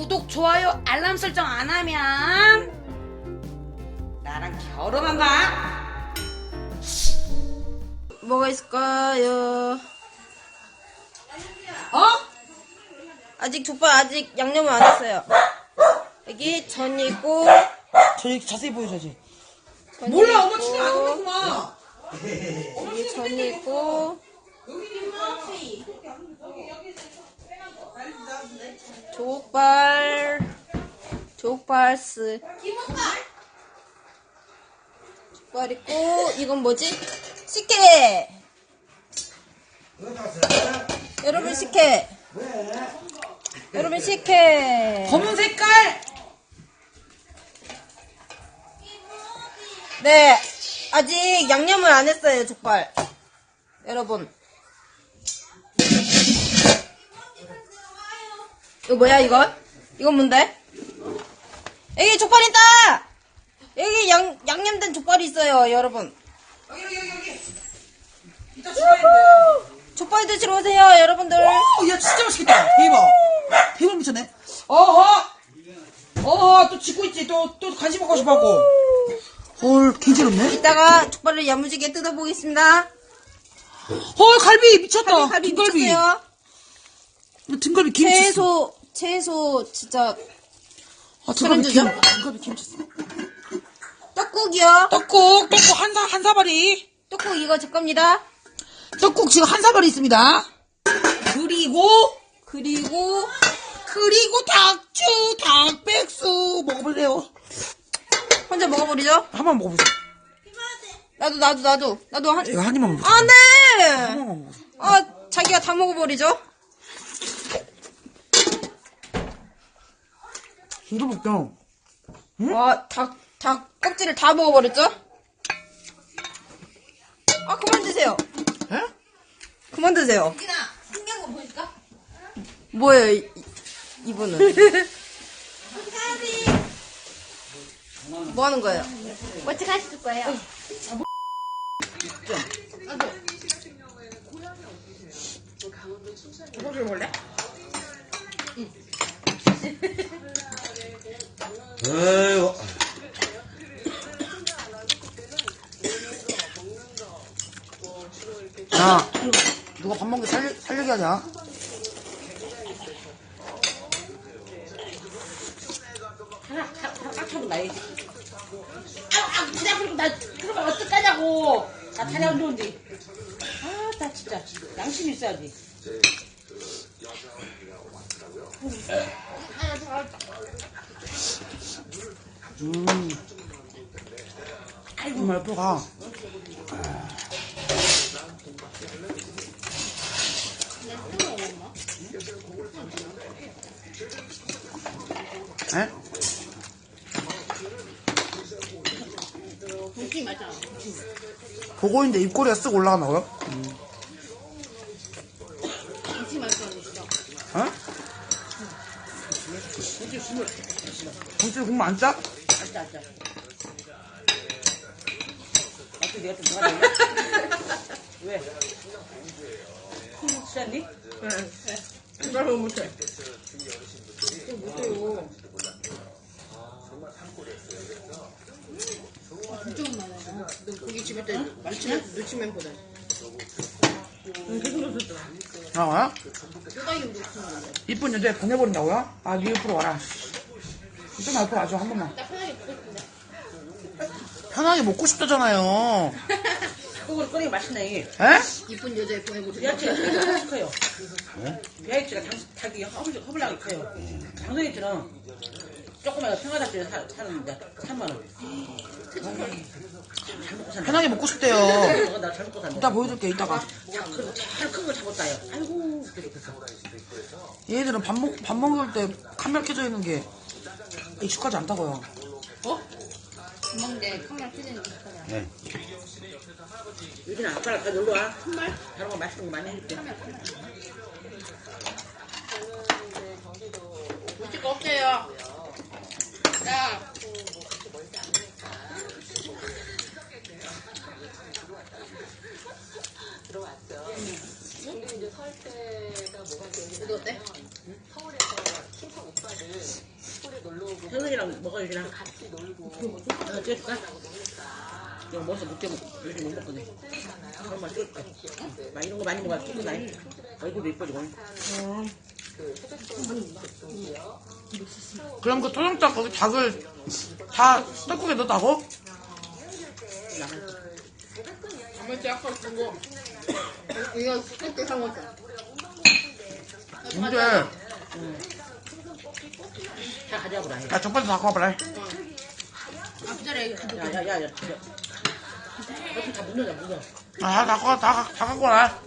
구독, 좋아요, 알람 설정 안 하면 나랑 결혼한다. 뭐가 있을까요? 어? 아직 족발 아직 양념을 안 했어요. 여기 전 있고 저 이렇게 자세히 보여줘야지. 전 몰라, 엄마 있고, 지금 안 오는구나. 여기 전 있고 족발 족발스 족발 있고 이건 뭐지? 식혜 여러분 식혜 여러분 식혜 검은 색깔. 네, 아직 양념을 안 했어요, 족발. 여러분. 이거 뭐야, 이건? 이건 뭔데? 여기 족발 있다! 여기 양, 양념된 족발이 있어요, 여러분. 여기 여기 여기 여기. 이따 주문인데. 족발 드시러 오세요, 여러분들. 오, 어, 야, 진짜 맛있겠다. 대박. 대박 미쳤네. 어허. 어허 또 짓고 있지. 또 또 간식 먹고 싶어 하고. 헐, 괜찮네. 이따가 족발을 야무지게 뜯어보겠습니다. 헐, 갈비 미쳤다. 갈비 등갈비. 미쳤어요. 등갈비 김치. 채소, 채소, 진짜. 아, 등갈비 김. 주죠? 등갈비 김치. 떡국이요. 떡국, 떡국 한 사, 한 사발이. 떡국 이거 제 겁니다. 떡국 지금 한 사발이 있습니다. 그리고, 그리고 그리고 닭주, 닭백수 먹어볼래요? 혼자 먹어버리죠. 한번 먹어보세요. 나도 나도 나도 나도 한. 이거 한 입만 먹어보세요. 아 네. 아 자기가 다 먹어버리죠. 진짜 먹다. 와닭 닭 껍질을 다 먹어버렸죠. 아 그만 드세요. 에? 그만 드세요. 진아 신기한 거 보여줄까? 뭐예요 이, 이 분은? 뭐 하는 거예요? 어떻게 하실 거예요? 소주 먹을래? 에휴. 야, 누가 밥 먹게 살려, 살려게 하냐? 하나 깍쳐도 나야지. 아, 아, 그냥 그러면 나 그러면 어떡하냐고. 나 다리 안 좋은데. 아, 나 진짜 양심 있어야지. 정말 옆으로 가. 에? 보고 있는데 입꼬리가 쓱 올라가나고요? 어? 김치 국물 안 짜? 어떻게 내가 좀? 왜? 못해. 고기 때. 나와요? 이쁜 여자에 보내버린다고요? 아, 네 옆으로 와라. 좀 옆으로 와줘, 한 번만. 편하게 먹고 싶다잖아요. 그걸 끓이면 맛있네. 에? 이쁜 여자애 보내고 비아치가 되게 커요. 비아치가 닭이 허블, 허블하게 커요. 장동이처럼 조그마한 평화답게 사는데 3만원. 잘 먹고 산다. 편하게 먹고 싶대요. 저거 나잘 먹고 산다. 이따 보여줄게, 이따가. 야, 그리고 잘큰걸 잡았다요. 아이고. 얘들은 밥, 먹, 밥 먹을 때 카메라 켜져 있는 게 익숙하지 않다고요. 어? 먹는데 카메라 켜지는 거 네. 유진아, 아빠랑 다 놀러 와. 정말? 다른 거 맛있는 거 많이 해줄게. 우리 거 없어요. 야. 근데 이제 설 때가 뭐가 되냐면 이거 어때? 서울에서 친척 오빠들 현은이랑 먹어야지 나. 이거 찍을까? 이거 먹어서 못게 먹, 요즘 못 먹거든. 그런 말 찍을게. 막 이런 거 많이 먹어야 찍고 다니. 얼굴도 이뻐지고. 그럼 그 토종닭 거기 닭을 다 떡국에 넣었다고? 아버지 아까 그거 이거 그때 사 먹었어. 근데 다 가져와보라. 해. 야 족발도 갖고 와봐라 아 기다려. 야, 야, 야, 야. 이렇게 다 묻는다, 묻어. 아 다, 갖고- 다, 다 갖고 와라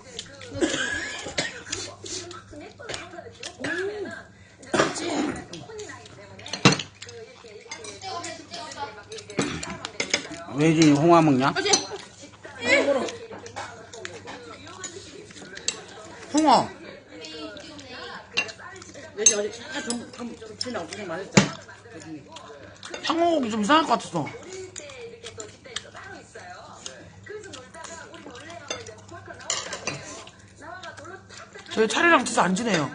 왜 지금 홍화 먹냐? 홍어. 여기 어디 차 좀, 좀, 좀 치려고 고생 많았잖아. 상어고기 좀 이상할 것 같았어 저희 차례랑 진짜 안 지내요.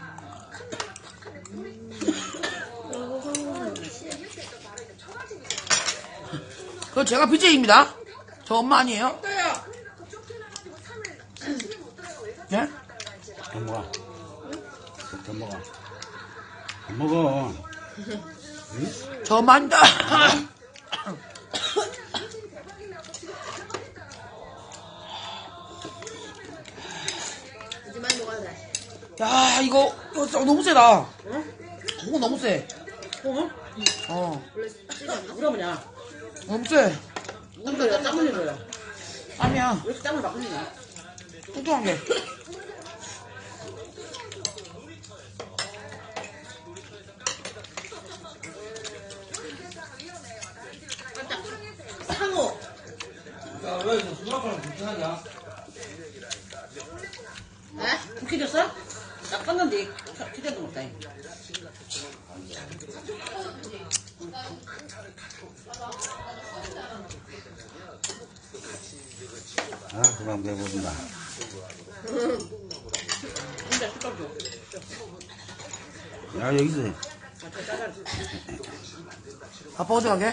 그거 제가 BJ입니다. 저 엄마 아니에요? 예? 더 먹어. 더 먹어. 더 먹어. 저 엄마 아니다 이제 많이 먹어야 돼. 야 이거 이거 진짜 너무 세다 그거 너무 세 어? 어, 누가 뭐냐? 너무 세 누가 땀 흘리는 거야? 땀이야 왜 이렇게 땀을 막 흘리냐? 뚱뚱한 게 에? 국회졌어? 나 껐는데 키대도 못다. 아, 그만 배부른다. 혼자 숟갈 줘. 야, 여기서. 아. 아빠 어디 가게?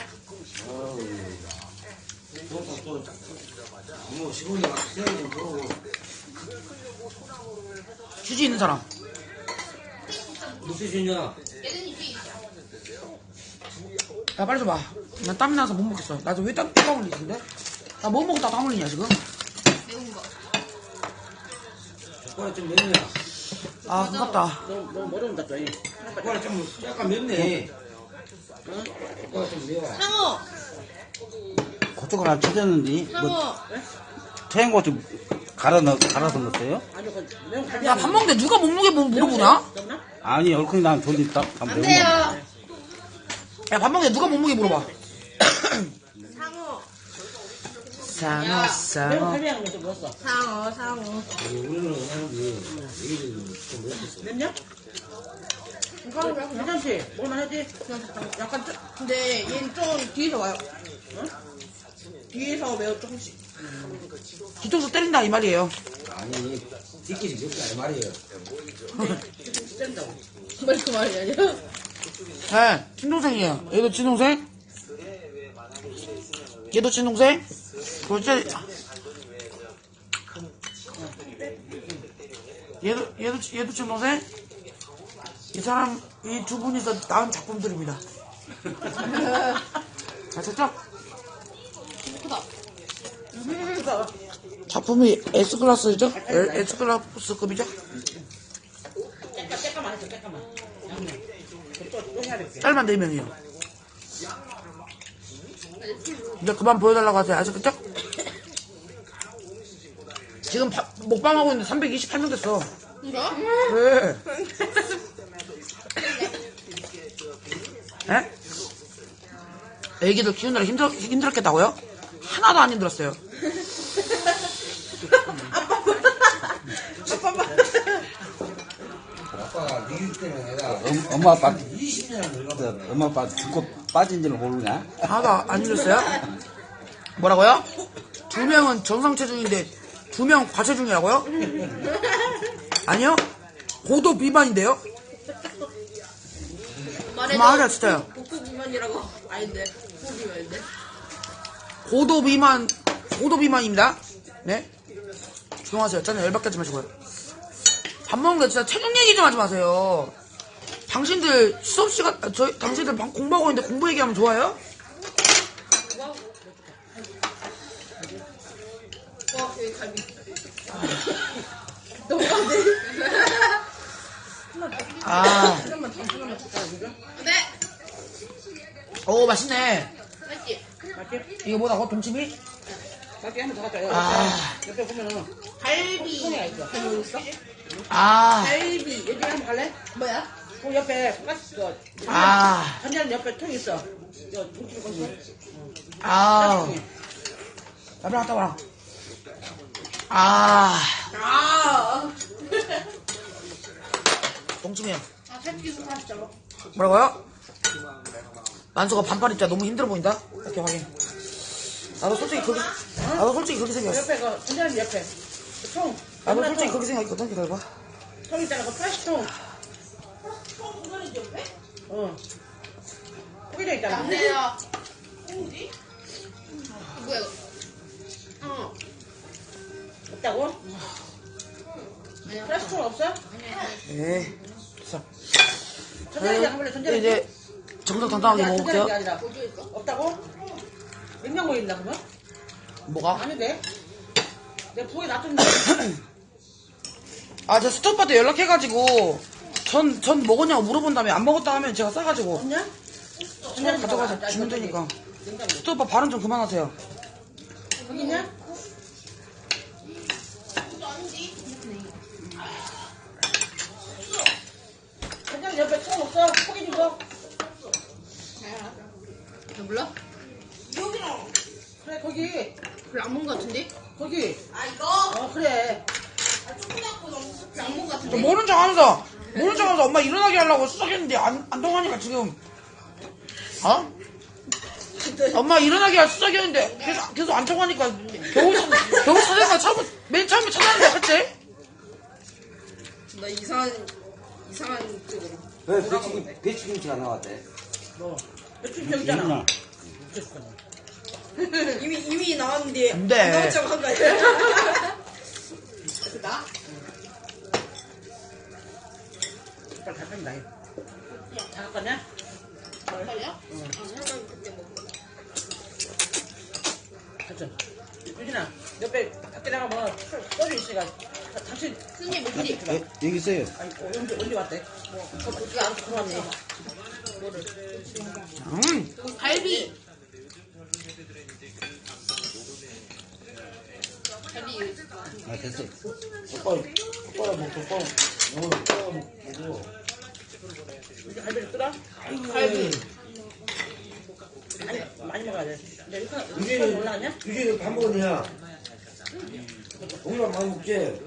휴지 있는 사람 무슨 주냐? 야 빨리 줘봐 난 땀이 나서 못 먹겠어 나 지금 왜땀 땀 흘리지 근데? 나 뭐 먹었다 땀 흘리냐 지금? 족발이 좀 맵냐? 아 그깝다 너무, 너무 멀어온다, 또. 이. 족발이 좀 약간 맵네. 족발이 좀 매워. 상어. 고춧가루 안 쳐졌는데, 뭐, 상어. 태 양 고추 갈아 넣, 갈아서 넣었어요? 그. 야밥 먹는데 누가 몸무게 뭐 물어보나? 아니, 얼큰이 난 돈이 있다. 안안 돼요. 야 밥 먹는데 누가 몸무게 물어봐 상어. 상어 상어. 상어. 상어. 좀 그냥 괜찮지? 먹을만 하지? 약간 좀, 근데 얘는 좀 뒤에서 와요. 뒤에서 매우 조금씩. 뒤통수 때린다 이 말이에요 아니, 뒷길이 맵게 아니 말이에요. 왜그 말이 아니야? 네 친동생이에요 얘도 친동생? 얘도 친동생? 그렇지 얘도 얘도 얘도 친동생? 이 사람 이 두 분이서 나온 작품들입니다 아셨죠? 작품이 S클래스죠? S클래스급이죠? 해야 될게. 딸만 4명이요. 이제 그만 보여달라고 하세요. 아시겠죠? 지금 바- 먹방하고 있는데 328명 됐어. 이거? 왜? 에? 애기들 키우느라 힘들, 힘들었겠다고요? 하나도 안 힘들었어요. 니일 때문에 내가 엄, 엄마 아빠, 20년을 늙어. 그, 엄마 아빠 죽고 빠진 줄 모르냐? 하나도 안 힘들었어요? 뭐라고요? 두 명은 정상 체중인데 두 명 과체중이라고요? 아니요? 고도 비만인데요? 그만하자 진짜요 복부 비만이라고 아닌데 복부 비만인데 고도 비만 고도 비만입니다 네 조용하세요 저는 열받게 하지 마시고요 밥 먹는데 진짜 체중 얘기 좀 하지 마세요 당신들 수업 시간 아, 저희 당신들 방- 공부하고 있는데 공부 얘기하면 좋아요? 아, 네 오 맛있네. 맛있지 맞지? 이거 뭐다? 어, 동치미? 맞지? 한번 더 갖다 요 아. 옆에 보면은 갈비 통이가 있어. 갈비 있어? 아, 갈비 여기 한번 갈래? 뭐야? 그 옆에 가스 그 아, 전자는 옆에 통 있어. 저 뭉치는 거 있어. 아. 통이. 나도 갔다 와라. 아, 아 동치미야. 아, 살찌고 잘라. 뭐라고요? 만수가 반팔 입자 너무 힘들어 보인다? 이렇게 확인. 나도 솔직히 그렇게, 나도 솔직히 그렇게 생겼어. 옆에 그 전자는 옆에 그 통. 나도 솔직히 통. 그렇게 생각했거든? 기다려봐. 통 있잖아. 그 플라스틱 통. 어. 포개져 있잖아. 안돼요. 뭐지? 뭐야 이거? 어. 없다고? 플라스틱 통 없어? 네. 자, 전자레인지 한 번에 전자레인지. 이제 정정당당하게 먹어볼게요. 전자레인지 아니라. 없다고? 냉장고에 있나 그러면? 뭐가? 아닌데? 내 부에 놔뒀는데. 아, 저 스톱한테 연락해가지고, 전, 전 먹었냐고 물어본 다음에 안 먹었다 하면 제가 싸가지고, 없냐? 그냥 가져가서 주면 되니까. 스톱아 발언 좀 그만하세요. 여기 있냐? 그냥 옆에 통 없어? 거? 너 몰라? 그래 거기 그래 안본 것 같은데? 거기 아 이거? 어 그래 같은데? 모른 척 하면서, 모른 척 하면서 엄마 일어나게 하려고 수석했는데 안, 안 통하니까 지금, 어? 엄마 일어나게 할 수석했는데 계속, 계속 안 통하니까 겨우, 겨우 찾아가 처음, 맨 처음에 찾았는데, 그치? 나 이상한 이상한 쪽으로. 왜 배추김, 배추김치가 나왔대? 뭐 며칠 전 있잖아 이미 이미 나왔는데 안 나왔다고 한거 아니야? 나? 빨리 다 뺀다 다 갖거냐? 빨리야? 아 잠깐 그때 먹어. 유진아 옆에 밖에 나가면 썰이 있으니까 다- 당신 승리 물리. 여, 여기 있어요. 아니 어, 언제 언제 왔대? 뭐 어떻게 알아서 들어왔네 음, 갈비. 갈비. 아, 됐어. 오빠 오빠 먹고 오빠 오빠 먹고 갈비를 뜯어? 갈비. 아니 많이 먹어야 돼 이제 이거 유진이, 올라갔냐? 유진이 밥 먹었냐? 우리가 많이 먹지?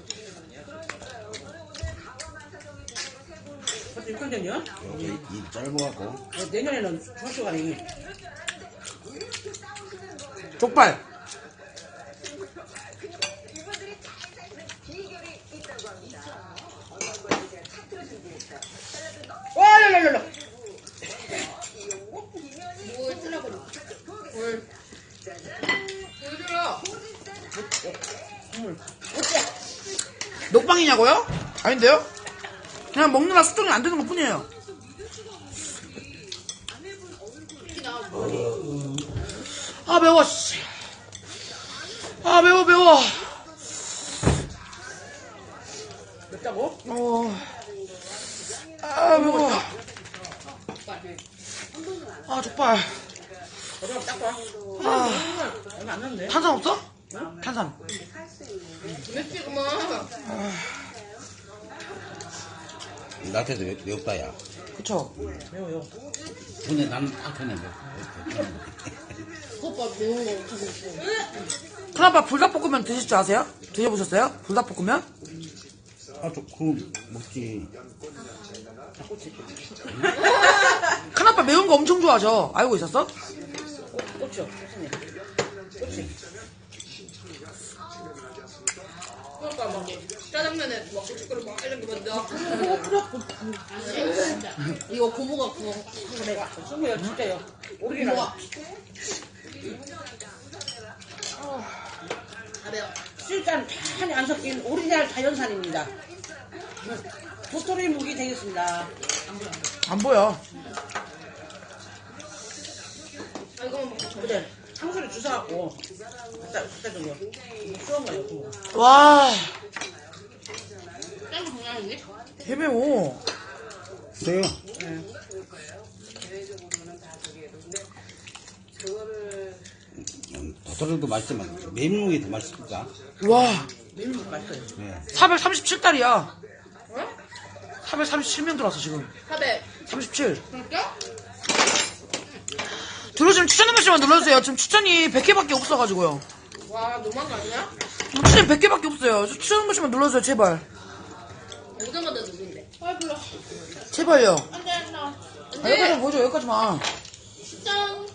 벌써 6년 전이야? 여기 이 짧아갖고. 내년에는 중학교 가니 족발. 와 랄랄랄라 뭘 쓰려고? 뭘? 뭘 들어? 녹방이냐고요? 아닌데요? 그냥 먹느라 수정이 안 되는 것 뿐이에요. 아, 매워, 씨. 아, 매워, 매워. 맵다고? 어. 아, 매워. 아, 와 아, 얼마 안 남네 탄산 없어? 탄산. 맵지 그만. 나한테도 매- 매웠다, 야. 그쵸. 매워요 근데 나는 딱 그네, 매워. 오빠 매운 거 어떻게 먹고? 큰아빠 불닭볶음면 드실 줄 아세요? 드셔보셨어요? 불닭볶음면? 아, 저, 그거 먹지. 큰아빠 매운 거 엄청 좋아하죠? 알고 있었어? 고추 교수님 고추 그러니까 막 짜장면에 막 고춧가루 막 이런 거 먼저. 이거 고모가 구워. 내가 승부야 진짜요 오리지널 잘해요. 술잔 많이 안 섞인 오리지널 자연산입니다 도토리 무기 되겠습니다 안 보여. 그래 상수를 주워갖고 갖다 갖다 준 거. 수원 거예요. 그거. 와, 짠거 장난이네? 개매워. 그래요? 도토리도 맛있지만 메밀묵이 더 맛있을까? 와, 밀물 맛있어요. 네. 437달이야. 437명 들어왔어, 지금. 탑에 37. 진짜? 들어오시면 추천 한 번씩만 눌러주세요. 지금 추천이 100개밖에 없어가지고요. 와, 너무한 거 아니야? 지금 추천이 100개밖에 없어요. 추천 한 번씩만 눌러주세요, 제발. 오자마자 누군데? 아, 불러. 제발요. 안 돼, 안 돼. 아, 여기까지 보여줘, 여기까지만. 짠.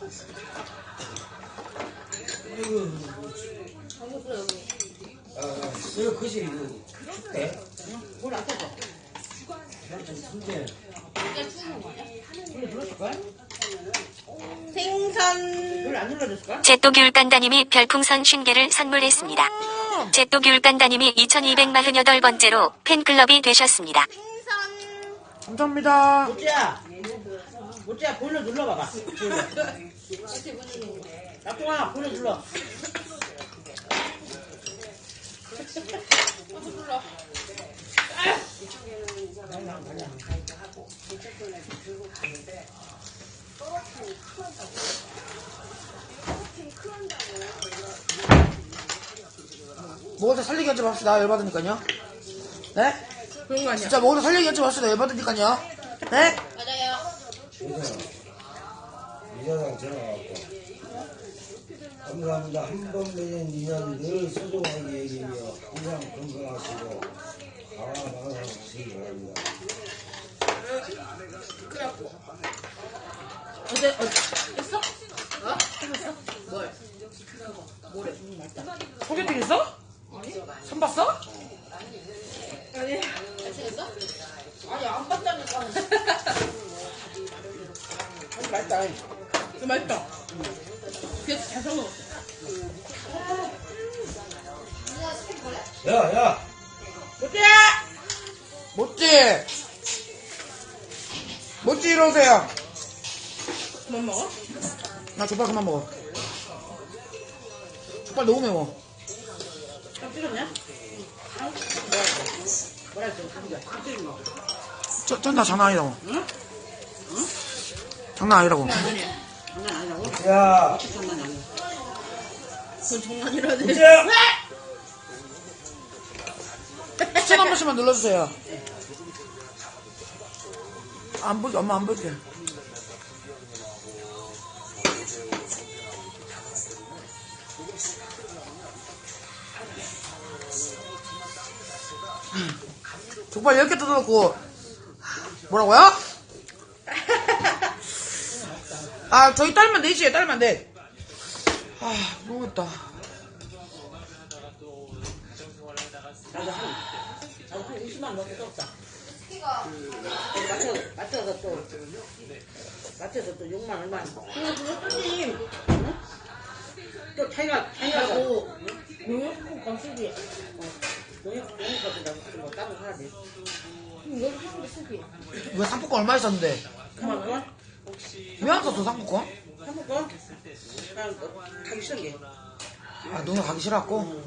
이거 그시 이거 춥대 뭘안 떼줘. 춥대 이게 추운 거 아니야? 불러 눌렀을걸? 생선. 불안 눌러줬을걸? 제또귤간다님이 별풍선 50개를 선물했습니다. 제또귤간다님이 2248번째로 팬클럽이 되셨습니다. 생선. 감사합니다. 모찌야. 모찌야 보일러 눌러봐봐. 보일러. 나통아 보일러 눌러. 먹을 때 살리기 하지 맙시다, 열받으니까요. 네? 그런 거 아니야? 진짜 먹을 때 살리기 하지 맙시다, 열받으니까요. 네? 맞아요. 이사장 전화 왔고 감사합니다 한번 맺은 인연 늘 소중하게 여기며 항상 건강하시고 건강하시기 바랍니다 어제, 어, 했어? 어? 해봤어? 뭘? 소개팅 했어? 선 봤어? 아니. 아니, 안 봤다니까. 아니, 맛있다. 그 맛있다. 그래서 잘 써먹었어. 야야 모찌야! 못지! 못지 이러세요. 그만 먹어? 나 족발 그만 먹어. 족발 너무 매워. 좀 찍었냐? 했어? 좀 찍은 거. 저, 전다 장난 아니라고. 장난 아니라고. 장난 아니라고? 야 장난 아니야. 그건 장난이라지. 추천 한 번씩만 눌러주세요. 안 볼게, 엄마 안 볼게. 족발 10개 뜯어놓고, 뭐라고요? 아, 저희 딸면 되지, 딸면 돼. 아, 모르겠다. 나도 한, 나도 한 20만 원 넘게 썼다. 마트에서, 또, 마트에서 또 6만 얼마. 그거 쓰지. 응? 또 자기가, 자기가 뭐, 농협국가 쓰지. 따로. 이거. 왜 상품권 얼마 있었는데? 9만 원? 왜 안 썼어, 상품권? 뭐 가기 싫은 게. 아, 농협 가기 싫어갖고.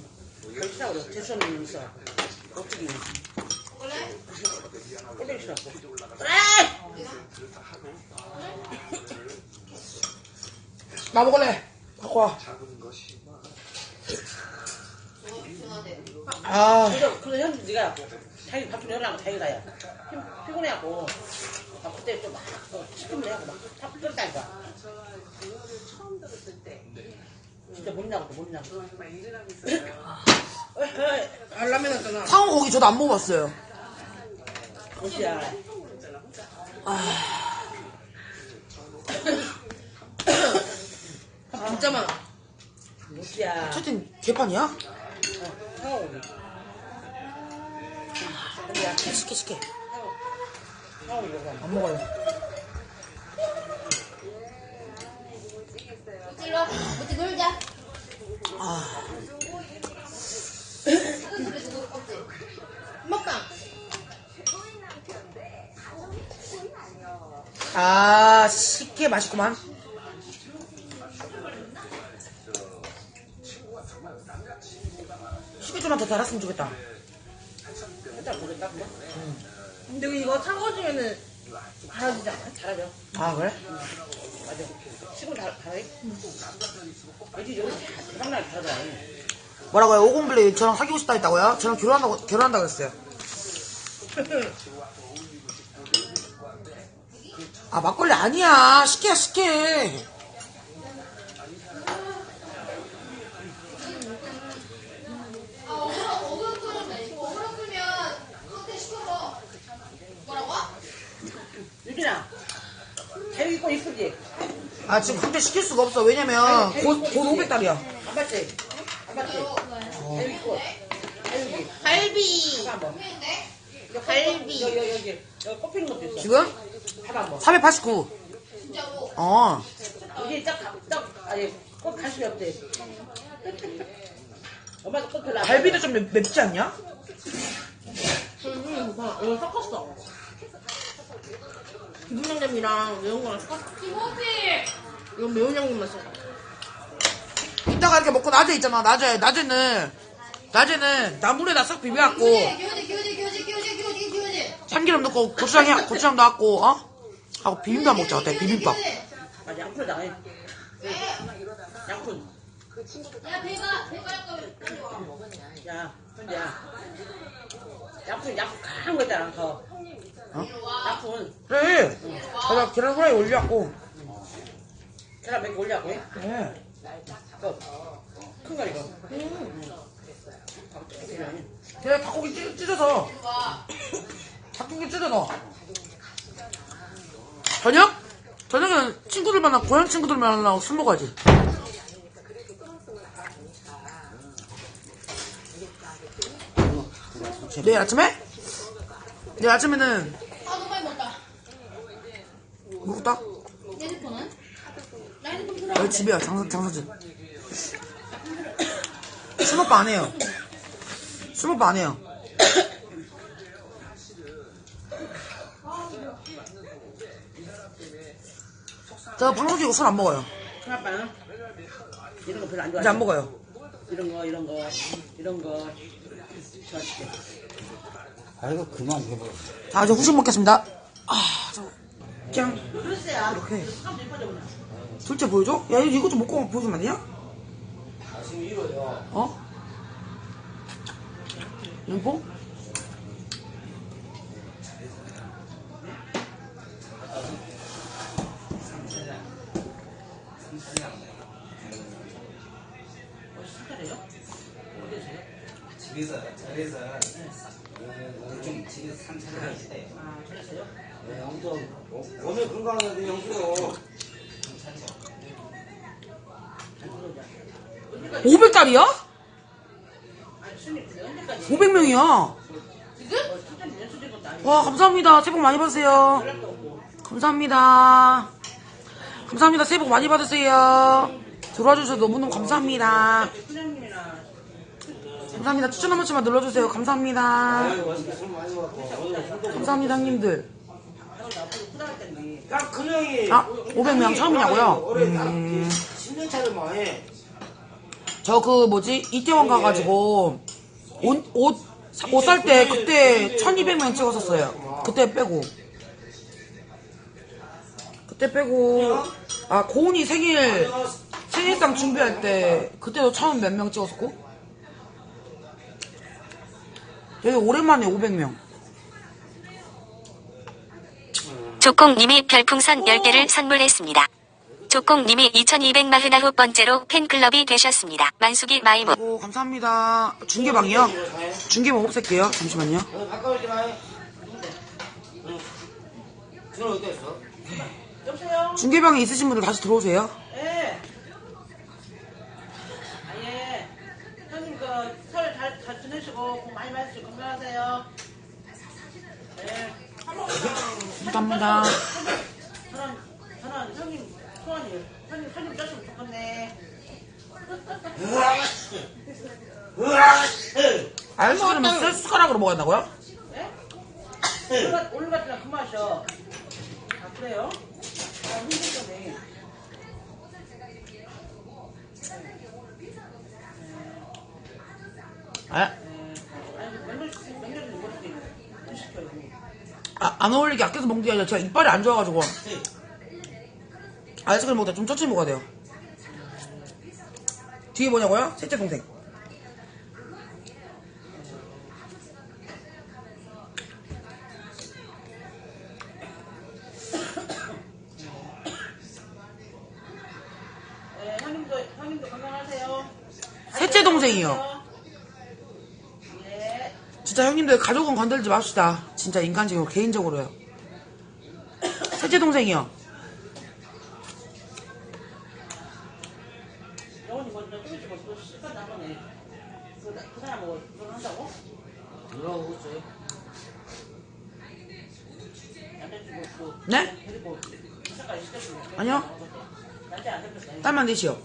가기 싫어, 그래. 재수없는 놈 있어. 어떻게. 그래? 꼴보기 싫어갖고. 그래! 나 먹을래. 갖고 와. 아, 그래서, 그래서 형, 니가 자기 밥좀 해라고 자기가 야 피- 피곤해갖고. 아, 그때 좀 막, 어, 시키면 해갖고 막, 밥 끓다니까. 진짜 못 나고, 못 나고. 알라면 왔잖아. 상어 고기 저도 안 먹어봤어요. 어디야. 밥 진짜 많아. 어디야. 채팅 개판이야? 상어고기. 시켜 시켜 안 먹어요 일로 와. 우리 놀자. 아 먹방. 아, 식게 맛있구만. 좀만 더 달았으면 좋겠다. 일단 모르겠다 그거. 근데 이거 사거지면은 달아지지 않아? 잘하죠. 아, 그래? 맞아. 시골 달 달아. 어디 여기 대박나게 달아. 뭐라고요? 오공블리 저랑 사귀고 싶다 했다고요? 저랑 결혼한다고, 결혼한다고 했어요. 아, 막걸리 아니야. 식게야, 식게. 유진아. 입고 이쁘지? 아, 지금 그때 시킬 수가 없어. 왜냐면, 곧, 곧 500달이야. 안 봤지? 안 입고. 자유기. 갈비. 한번. 갈비. 여기 여기 여기. 여기 꼽히는 것도 있어. 지금? 한번. 489. 어. 이게 딱, 가- 딱, 아니, 꼭 관심이 없대. 엄마도 꼭 별로 안 갈비도 좀 맵, 맵지 않냐? 응, 봐. 이거 섞었어. 기분 양념이랑 매운 거랑 섞었어. 이건 매운 양념만 섞어. 이따가 이렇게 먹고 낮에 있잖아. 낮에, 낮에는, 낮에는 나물에다 싹 비벼갖고. 참기름 넣고, 고추장, 해- 고추장 넣고, 어? 하고 비빔밥 먹자. 어때? 비빔밥. 아, 양푼 나가. 양푼. 야, 배가, 배가 할 거면. 야, 야. 양푼, 양푼 강한 거 있잖아, 더. 어? 그래. 내가 계란 후라이 올려갖고. 계란 몇개 올려고 해? 네. 큰거 이거. 내가 닭고기 찢, 찢어서. 닭고기 찢어 넣어. 저녁? 저녁은 친구들 만나, 고향 친구들 만나고 술 먹어야지. 내일 아침에? 내일 아침에는. 먹었다? 핸드폰은? 나 핸드폰 들어. 여기 집이야, 장사, 장사집. 술 먹방 안 해요. 술 먹방 안 해요. 저 방송 키고 술 안 먹어요. 큰 아빠는? 이런 거 별로 안 좋아해. 이제 안 먹어요. 이런 거, 이런 거, 이런 거. 좋아하지. 아이고, 그만 해봐. 자, 이제 후식 먹겠습니다. 아, 저, 그냥. 이렇게. 둘째 보여줘? 야, 이거 좀 먹고 보여주면 안? 다시 이뤄요. 어? 연봉? 500달이야? 아니, 순이 언제까지? 500명이야. 수전 연수된 것도 아니고. 와, 감사합니다. 새해 복 많이 받으세요. 감사합니다. 감사합니다. 새해 복 많이 받으세요. 들어와 주셔서 너무너무 감사합니다. 감사합니다. 추천 한 번씩만 눌러주세요. 감사합니다. 감사합니다, 형님들. 딱 근형이. 아, 500명 처음이냐고요? 음. 10년 차를 많이. 저 그 뭐지? 이태원 가가지고 옷옷옷 살 때 그때 1200명 찍었었어요. 그때 빼고. 그때 빼고. 아 고은이 생일 생일상 준비할 때 그때도 처음 몇 명 찍었었고. 여기 오랜만에 500명. 조콩님이 별풍선 10개를 선물했습니다. 조콩님이 2249번째로 팬클럽이 되셨습니다. 만수기 마이무. 오 감사합니다 중계방이요 중계방 없앨게요 잠시만요? 중계방에 있으신 분들 다시 들어오세요 예. 아, 예. 형님, 그, 설 잘, 잘 지내시고, 복 많이 받으시고, 건강하세요. 감사합니다. 저는, 저는 형님 소원이에요. 좋겠네. 아이스크림은 쇠 숟가락으로 먹어야 된다고요? 예? 오늘 같은 날그 맛이요. 아, 그래요? 아, 힘들겠네. 아, 아니, 시켜요. 아, 안 어울리게 아껴서 먹는 게 아니라 제가 이빨이 안 좋아가지고 아이스크림 먹다 좀 천천히 먹어야 돼요. 뒤에 뭐냐고요? 셋째 동생. 네, 형님도, 형님도 건강하세요. 셋째 동생이요. 예. 진짜 형님들 가족은 건들지 맙시다. 진짜 인간적으로 개인적으로요. 셋째 동생이요. 영원히 뭐, 좀 있지 뭐, 그거 실컷 나머네. 그, 그 사람 뭐, 그걸 한다고? 뭐라고 했어요? 남자친구 뭐, 네? 그리고, 이사까지 시켜주고. 아니요. 남자 안 됐겠다. 딸만 넷이요.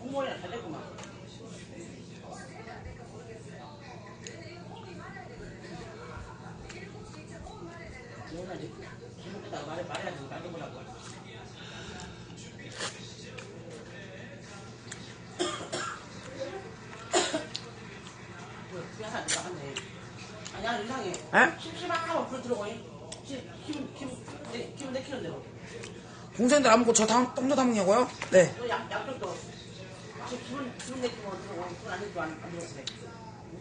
공무원이랑 잘 됐구만. 영원아, 이제, 기분보다 말해, 말해야지, 말도 못하고. 그 하나 나갔네. 아니야, 이상해. 에? 심심하면 불 들어가. 기- 기분, 기분, 내, 기분 내키는 대로. 동생들 안 먹고 저 다, 혼자 다 먹냐고요? 네. 너 약, 약속도. 지금 기분, 기분 내키면 들어가. 그건 안 해도 안, 안 들어가네.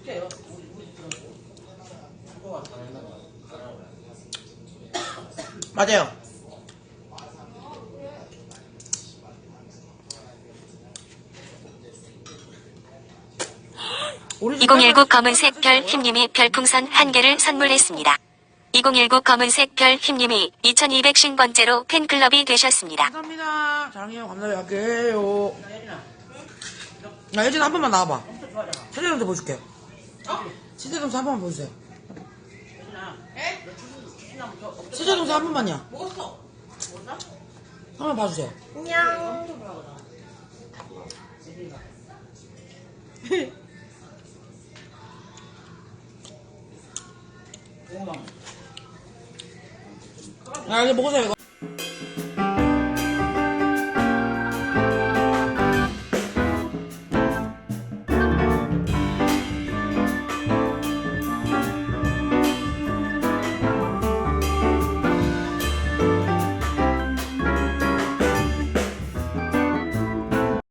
웃겨요. 우리, 우리 집은. 그거가 잘했나 봐. 맞아요. 우리 집 2019 딸만- 검은색 별 힘님이 별풍선 한 개를 선물했습니다. 2019 검은색 별 힘님이 2200신 번째로 팬클럽이 되셨습니다. 감사합니다. 사랑해요. 감사해요. 할게요. 나 예린아, 나 예진 한 번만 나와봐. 엄청 좋아하잖아. 세대 동생 보여줄게. 어? 세대 동생 한 번만 보여주세요. 예린아. 에? 너 주신, 주신다면 저, 없어. 세대 동생 한 번만요. 먹었어. 먹었나? 한번 봐주세요. 엄청 좋아하거든. 예